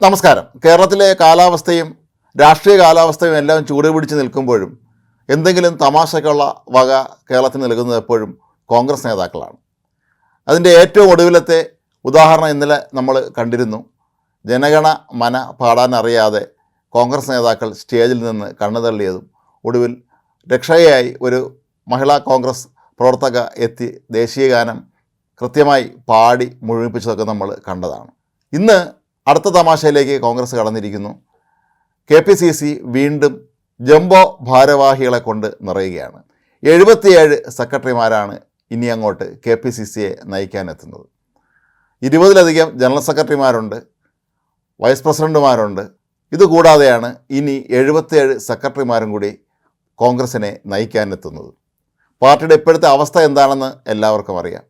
നമസ്കാരം. കേരളത്തിലെ കാലാവസ്ഥയും രാഷ്ട്രീയ കാലാവസ്ഥയും എല്ലാം ചൂട് പിടിച്ച് നിൽക്കുമ്പോഴും എന്തെങ്കിലും തമാശക്കുള്ള വക കേരളത്തിന് നൽകുന്നത് എപ്പോഴും കോൺഗ്രസ് നേതാക്കളാണ്. അതിന്റെ ഏറ്റവും ഒടുവിലത്തെ ഉദാഹരണം ഇന്നലെ നമ്മൾ കണ്ടിരുന്നു. ജനഗണ മന പാടാൻ അറിയാതെ കോൺഗ്രസ് നേതാക്കൾ സ്റ്റേജിൽ നിന്ന് കണ്ണു തള്ളിയതും ഒടുവിൽ രക്ഷയായി ഒരു മഹിളാ കോൺഗ്രസ് പ്രവർത്തക എത്തി ദേശീയഗാനം കൃത്യമായി പാടി മുഴുമിപ്പിച്ചതൊക്കെ നമ്മൾ കണ്ടതാണ്. ഇന്ന് അടുത്ത തമാശയിലേക്ക് കോൺഗ്രസ് കടന്നിരിക്കുന്നു. കെ പി സി സി വീണ്ടും ജംബോ ഭാരവാഹികളെ കൊണ്ട് നിറയുകയാണ്. എഴുപത്തിയേഴ് സെക്രട്ടറിമാരാണ് ഇനി അങ്ങോട്ട് കെ പി സി സിയെ നയിക്കാനെത്തുന്നത്. ഇരുപതിലധികം ജനറൽ സെക്രട്ടറിമാരുണ്ട് വൈസ് പ്രസിഡന്റുമാരുണ്ട്. ഇതുകൂടാതെയാണ് ഇനി എഴുപത്തിയേഴ് സെക്രട്ടറിമാരും കൂടി കോൺഗ്രസിനെ നയിക്കാനെത്തുന്നത്. പാർട്ടിയുടെ ഇപ്പോഴത്തെ അവസ്ഥ എന്താണെന്ന് എല്ലാവർക്കും അറിയാം.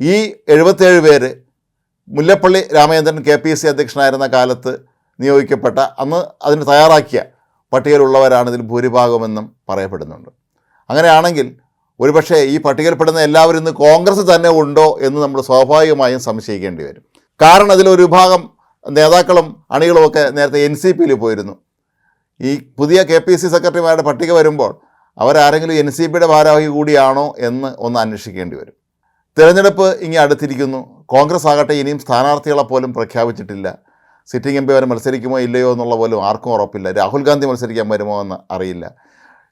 ഈ എഴുപത്തിയേഴ് പേര് Mullappally Ramachandran K P C അധ്യക്ഷനായിരുന്ന കാലത്ത് നിയോഗിക്കപ്പെട്ട അന്ന് അതിന് തയ്യാറാക്കിയ പട്ടികയിലുള്ളവരാണ് ഇതിൽ ഭൂരിഭാഗമെന്നും പറയപ്പെടുന്നുണ്ട്. അങ്ങനെയാണെങ്കിൽ ഒരുപക്ഷേ ഈ പട്ടികയിൽപ്പെടുന്ന എല്ലാവരും ഇന്ന് കോൺഗ്രസ് തന്നെ ഉണ്ടോ എന്ന് നമ്മൾ സ്വാഭാവികമായും സംശയിക്കേണ്ടി വരും. കാരണം അതിലൊരു വിഭാഗം നേതാക്കളും അണികളുമൊക്കെ നേരത്തെ എൻ സി പിയിൽ പോയിരുന്നു. ഈ പുതിയ കെ പി സി സെക്രട്ടറിമാരുടെ പട്ടിക വരുമ്പോൾ അവരാരെങ്കിലും എൻ സി പിയുടെ ഭാരവാഹി കൂടിയാണോ എന്ന് ഒന്ന് അന്വേഷിക്കേണ്ടി വരും. തിരഞ്ഞെടുപ്പ് ഇങ്ങനെ അടുത്തിരിക്കുന്നു. കോൺഗ്രസ് ആകട്ടെ ഇനിയും സ്ഥാനാർത്ഥികളെ പോലും പ്രഖ്യാപിച്ചിട്ടില്ല. സിറ്റിംഗ് എം പി വരെ മത്സരിക്കുമോ ഇല്ലയോ എന്നുള്ള പോലും ആർക്കും ഉറപ്പില്ല. രാഹുൽ ഗാന്ധി മത്സരിക്കാൻ വരുമോ എന്ന് അറിയില്ല.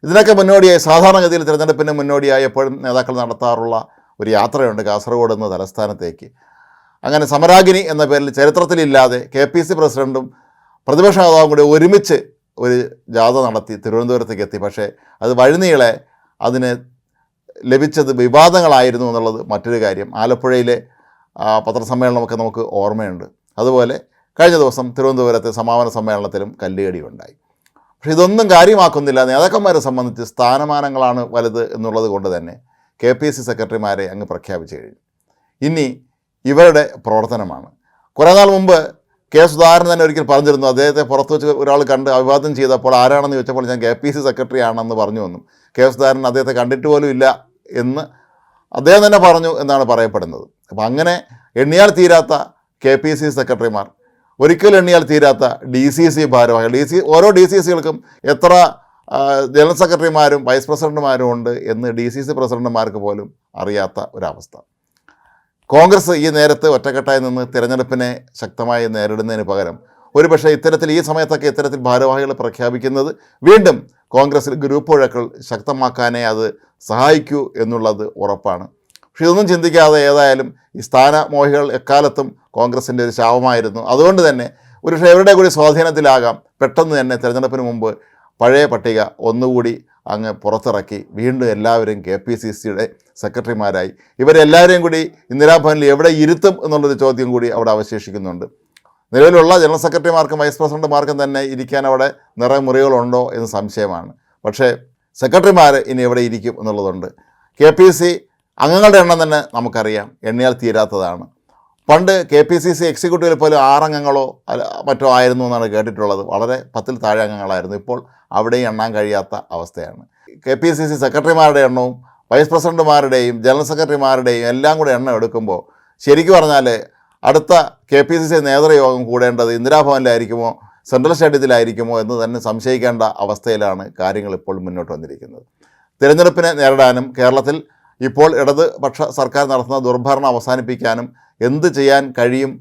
ഇതിനൊക്കെ മുന്നോടിയായി സാധാരണഗതിയിൽ തിരഞ്ഞെടുപ്പിന് മുന്നോടിയായി എപ്പോഴും നേതാക്കൾ നടത്താറുള്ള ഒരു യാത്രയുണ്ട് കാസർഗോഡ് എന്ന തലസ്ഥാനത്തേക്ക്. അങ്ങനെ സമരാഗിനി എന്ന പേരിൽ ചരിത്രത്തിലില്ലാതെ കെ പി സി പ്രസിഡന്റും പ്രതിപക്ഷ നേതാവും കൂടി ഒരുമിച്ച് ഒരു ജാഥ നടത്തി തിരുവനന്തപുരത്തേക്ക് എത്തി. പക്ഷേ അത് വഴിനീളെ അതിന് ലഭിച്ചത് വിവാദങ്ങളായിരുന്നു എന്നുള്ളത് മറ്റൊരു കാര്യം. ആലപ്പുഴയിലെ പത്രസമ്മേളനമൊക്കെ നമുക്ക് ഓർമ്മയുണ്ട്. അതുപോലെ കഴിഞ്ഞ ദിവസം തിരുവനന്തപുരത്തെ സമാപന സമ്മേളനത്തിലും കല്ലുകടി ഉണ്ടായി പക്ഷേ ഇതൊന്നും കാര്യമാക്കുന്നില്ല. നേതാക്കന്മാരെ സംബന്ധിച്ച് സ്ഥാനമാനങ്ങളാണ് വലുത് എന്നുള്ളത് കൊണ്ട് തന്നെ കെ പി സി സെക്രട്ടറിമാരെ അങ്ങ് പ്രഖ്യാപിച്ചു കഴിഞ്ഞു. ഇനി ഇവരുടെ പ്രവർത്തനമാണ്. കുറേ നാൾ മുമ്പ് കെ സുധാകരൻ തന്നെ ഒരിക്കൽ പറഞ്ഞിരുന്നു അദ്ദേഹത്തെ പുറത്ത് വെച്ച് ഒരാൾ കണ്ട് അഭിവാദ്യം ചെയ്തപ്പോൾ ആരാണെന്ന് ചോദിച്ചപ്പോൾ ഞാൻ കെ പി സി സെക്രട്ടറി ആണെന്ന് പറഞ്ഞു എന്നും കെ സുധാകരൻ അദ്ദേഹത്തെ കണ്ടിട്ട് പോലും ഇല്ല എന്ന് അദ്ദേഹം തന്നെ പറഞ്ഞു എന്നാണ് പറയപ്പെടുന്നത്. അപ്പം അങ്ങനെ എണ്ണിയാൽ തീരാത്ത കെ പി സി സെക്രട്ടറിമാർ ഒരിക്കലും എണ്ണിയാൽ തീരാത്ത ഡി സി സി ഭാരവാഹികൾ ഡി സി ഓരോ ഡി സി സികൾക്കും എത്ര ജനറൽ സെക്രട്ടറിമാരും വൈസ് പ്രസിഡന്റുമാരും ഉണ്ട് എന്ന് ഡി സി സി പ്രസിഡന്റുമാർക്ക് പോലും അറിയാത്ത ഒരവസ്ഥ. കോൺഗ്രസ് ഈ നേരത്ത് ഒറ്റക്കെട്ടായി നിന്ന് തിരഞ്ഞെടുപ്പിനെ ശക്തമായി നേരിടുന്നതിന് പകരം ഒരുപക്ഷെ ഇത്തരത്തിൽ ഈ സമയത്തൊക്കെ ഇത്തരത്തിൽ ഭാരവാഹികളെ പ്രഖ്യാപിക്കുന്നത് വീണ്ടും കോൺഗ്രസിൽ ഗ്രൂപ്പ് വഴക്കൾ ശക്തമാക്കാനേ അത് സഹായിക്കൂ എന്നുള്ളത് ഉറപ്പാണ്. പക്ഷെ ഇതൊന്നും ചിന്തിക്കാതെ ഏതായാലും ഈ സ്ഥാനമോഹികൾ എക്കാലത്തും കോൺഗ്രസിന്റെ ഒരു ശാപമായിരുന്നു. അതുകൊണ്ട് തന്നെ ഒരുപക്ഷെ എവരുടെ കൂടി സ്വാധീനത്തിലാകാം പെട്ടെന്ന് തന്നെ തിരഞ്ഞെടുപ്പിന് മുമ്പ് പഴയ പട്ടിക ഒന്നുകൂടി അങ്ങ് പുറത്തിറക്കി വീണ്ടും എല്ലാവരും കെ പി സി സിയുടെ സെക്രട്ടറിമാരായി. ഇവരെല്ലാവരെയും കൂടി ഇന്ദിരാഭവനിൽ എവിടെ ഇരുത്തും എന്നുള്ളൊരു ചോദ്യം കൂടി അവിടെ അവശേഷിക്കുന്നുണ്ട്. നിലവിലുള്ള ജനറൽ സെക്രട്ടറിമാർക്കും വൈസ് പ്രസിഡന്റുമാർക്കും തന്നെ ഇരിക്കാൻ അവിടെ നിറയെ മുറികളുണ്ടോ എന്ന് സംശയമാണ്. പക്ഷേ സെക്രട്ടറിമാർ ഇനി എവിടെ ഇരിക്കും എന്നുള്ളതുണ്ട്. കെ പി സി അംഗങ്ങളുടെ എണ്ണം തന്നെ നമുക്കറിയാം. എണ്ണിയാൽ തീരാത്തതാണ്. പണ്ട് കെ പി സി സി എക്സിക്യൂട്ടീവിൽ പോലും ആറംഗങ്ങളോ അല്ല മറ്റോ ആയിരുന്നു എന്നാണ് കേട്ടിട്ടുള്ളത്. വളരെ പത്തിൽ താഴെ അംഗങ്ങളായിരുന്നു. ഇപ്പോൾ അവിടെയും എണ്ണാൻ കഴിയാത്ത അവസ്ഥയാണ്. കെ പി സി സി സെക്രട്ടറിമാരുടെ എണ്ണവും വൈസ് പ്രസിഡന്റുമാരുടെയും ജനറൽ സെക്രട്ടറിമാരുടെയും എല്ലാം കൂടെ എണ്ണം എടുക്കുമ്പോൾ ശരിക്കും പറഞ്ഞാൽ അടുത്ത കെ പി സി സി നേതൃയോഗം കൂടേണ്ടത് ഇന്ദിരാഭവനിലായിരിക്കുമോ സെൻട്രൽ സ്റ്റേഡിയത്തിലായിരിക്കുമോ എന്ന് തന്നെ സംശയിക്കേണ്ട അവസ്ഥയിലാണ് കാര്യങ്ങൾ ഇപ്പോൾ മുന്നോട്ട് വന്നിരിക്കുന്നത്. തിരഞ്ഞെടുപ്പിനെ നേരിടാനും കേരളത്തിൽ ഇപ്പോൾ ഇടതുപക്ഷ സർക്കാർ നടത്തുന്ന ദുർഭരണം അവസാനിപ്പിക്കാനും എന്ത് ചെയ്യാൻ കഴിയും?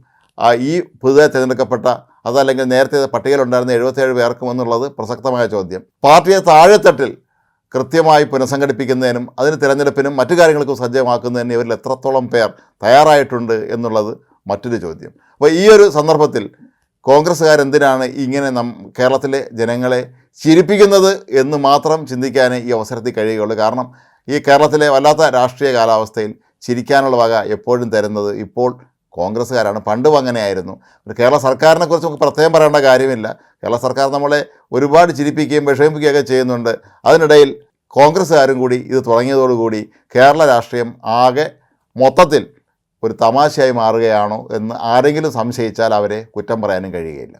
ഈ പുതുതായി തിരഞ്ഞെടുക്കപ്പെട്ട അതല്ലെങ്കിൽ നേരത്തെ പട്ടികയിൽ ഉണ്ടായിരുന്ന എഴുപത്തേഴ് പേർക്കും എന്നുള്ളത് പ്രസക്തമായ ചോദ്യം. പാർട്ടിയെ താഴെത്തട്ടിൽ കൃത്യമായി പുനഃസംഘടിപ്പിക്കുന്നതിനും അതിന് തിരഞ്ഞെടുപ്പിനും മറ്റു കാര്യങ്ങൾക്കും സജ്ജമാക്കുന്നതിന് ഇവരിൽ എത്രത്തോളം പേർ തയ്യാറായിട്ടുണ്ട് എന്നുള്ളത് മറ്റൊരു ചോദ്യം. അപ്പോൾ ഈ ഒരു സന്ദർഭത്തിൽ കോൺഗ്രസ്സുകാർ എന്തിനാണ് ഇങ്ങനെ നം കേരളത്തിലെ ജനങ്ങളെ ചിരിപ്പിക്കുന്നത് എന്ന് മാത്രം ചിന്തിക്കാനേ ഈ അവസരത്തിൽ കഴിയുകയുള്ളൂ. കാരണം ഈ കേരളത്തിലെ വല്ലാത്ത രാഷ്ട്രീയ കാലാവസ്ഥയിൽ ചിരിക്കാനുള്ള വക എപ്പോഴും തരുന്നത് ഇപ്പോൾ കോൺഗ്രസ്സുകാരാണ്. പണ്ടും അങ്ങനെയായിരുന്നു. കേരള സർക്കാരിനെ കുറിച്ച് നമുക്ക് പ്രത്യേകം പറയേണ്ട കാര്യമില്ല. കേരള സർക്കാർ നമ്മളെ ഒരുപാട് ചിരിപ്പിക്കുകയും വിഷമിപ്പിക്കുകയൊക്കെ ചെയ്യുന്നുണ്ട്. അതിനിടയിൽ കോൺഗ്രസ്സുകാരും കൂടി ഇത് തുടങ്ങിയതോടുകൂടി കേരള രാഷ്ട്രീയം ആകെ മൊത്തത്തിൽ ഒരു തമാശയായി മാറുകയാണോ എന്ന് ആരെങ്കിലും സംശയിച്ചാൽ അവരെ കുറ്റം പറയാനും കഴിയുകയില്ല.